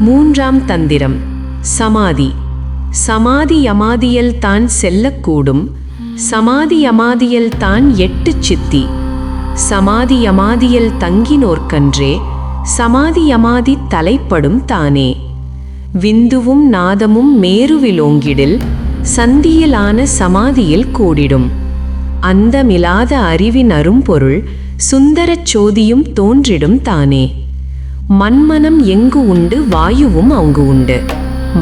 மூன்றாம் தந்திரம். சமாதி. சமாதி யமாதியல் தான் செல்லக்கூடும். சமாதி யமாதியல் தான் எட்டு சித்தி. சமாதி யமாதியல் தங்கினோர்க்கன்றே சமாதி யமாதி தலைப்படும் தானே. விந்துவும் நாதமும் மேருவிலோங்கிடில் சந்தியிலான சமாதியில் கூடிடும். அந்தமிலாத அறிவின் அரும்பொருள் சுந்தரச் சோதியும் தோன்றிடும் தானே. மண்மனம் எங்கு உண்டு வாயுவும் அங்கு உண்டு.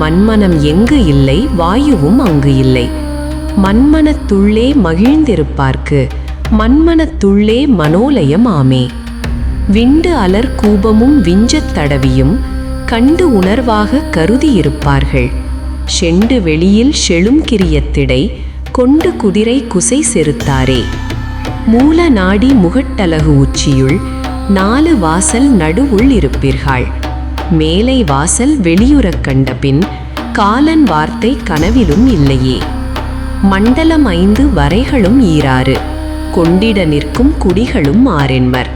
மண்மனம் எங்கு இல்லை வாயுவும் அங்கு இல்லை. மண்மனத்துள்ளே மகிழ்ந்திருப்பார்க்கு மண்மனத்துள்ளே மனோலயம் ஆமே. விண்டு அலர் கூபமும் விஞ்சத் தடவியும் கண்டு உணர்வாக கருதியிருப்பார்கள். செண்டு வெளியில் செழும் கிரியத்திடை கொண்டு குதிரை குசை செருத்தாரே மூல நாடி முகட்டலகு உச்சியுள் நாலு வாசல் நடுவுள் இருப்பீர்கள். மேலை வாசல் வெளியுறக் கண்டபின் காலன் வார்த்தை கனவிலும் இல்லையே. மண்டலம் ஐந்து வரைகளும் ஈராறு. கொண்டிட நிற்கும் குடிகளும் ஆரென்மர்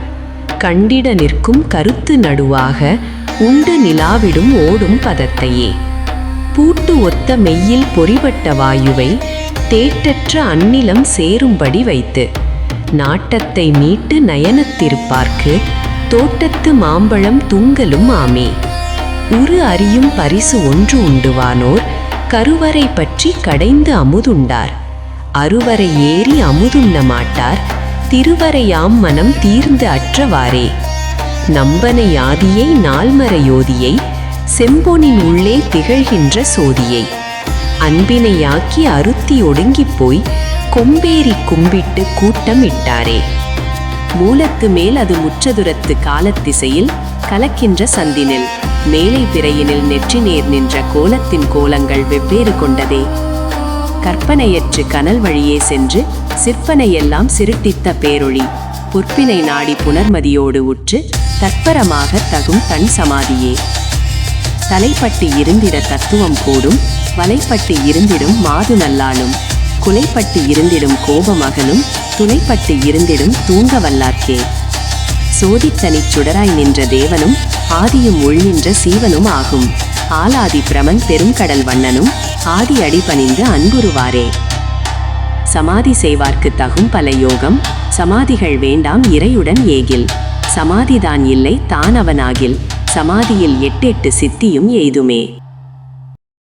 கண்டிட நிற்கும் கருத்து நடுவாக உண்டு நிலாவிடும் ஓடும் பதத்தையே. பூட்டு ஒத்த மெய்யில் பொறிபட்ட வாயுவை தேட்டற்ற அந்நிலம் சேரும்படி வைத்து நாட்டத்தை மீட்டு நயனத்திருப்பார்க்கு. தோட்டத்து மாம்பழம் துங்கலும் ஆமே. உரு அறியும் பரிசு ஒன்று உண்டுவானோர். கருவறை பற்றி கடைந்து அமுதுண்டார். அருவரை ஏறி அமுதுண்ண மாட்டார். திருவரையாம் மனம் தீர்ந்து அற்றவாறே. நம்பனை யாதியை. நால்மறையோதியை செம்பொனின் உள்ளே திகழ்கின்ற சோதியை. அன்பினையாக்கி அருத்தி ஒடுங்கிப் போய் கொம்பேறி கும்பிட்டு கூட்டம் இட்டாரே மூலத்து மேல் அது முற்றதுரத்து காலத்திசையில் கலக்கின்ற சந்தினில் மேலை பிறையினில் நெற்றி நேர் நின்ற கோலத்தின் கோலங்கள் வெவ்வேறு கொண்டதே. கற்பனையற்று கனல் வழியே சென்று சிற்பனையெல்லாம் சிருட்டித்த பேரொழி பொற்பினை நாடி புனர்மதியோடு உற்று தற்பரமாக தகும் தன் சமாதியே. தலைப்பட்டு இருந்திட தத்துவம் கூடும் வலைப்பட்டு இருந்திடும் மாது நல்லானும் குலைப்பட்டு இருந்திடும் கோபமகனும் துணைப்பட்டு இருந்திடும் தூங்க வல்லார்க்கே சோதித்தனிச் சுடராய் நின்ற தேவனும் ஆதியும் உள்நின்ற சீவனும் ஆகும். ஆலாதி பிரமன் பெருங்கடல் வண்ணனும் ஆதி அடிபணிந்து அன்புருவாரே சமாதி செய்வார்க்கு தகும் பல யோகம் சமாதிகள் வேண்டாம் இறையுடன் ஏகில். சமாதிதான் இல்லை தான் அவனாகில் சமாதியில் எட்டெட்டு சித்தியும் எய்துமே.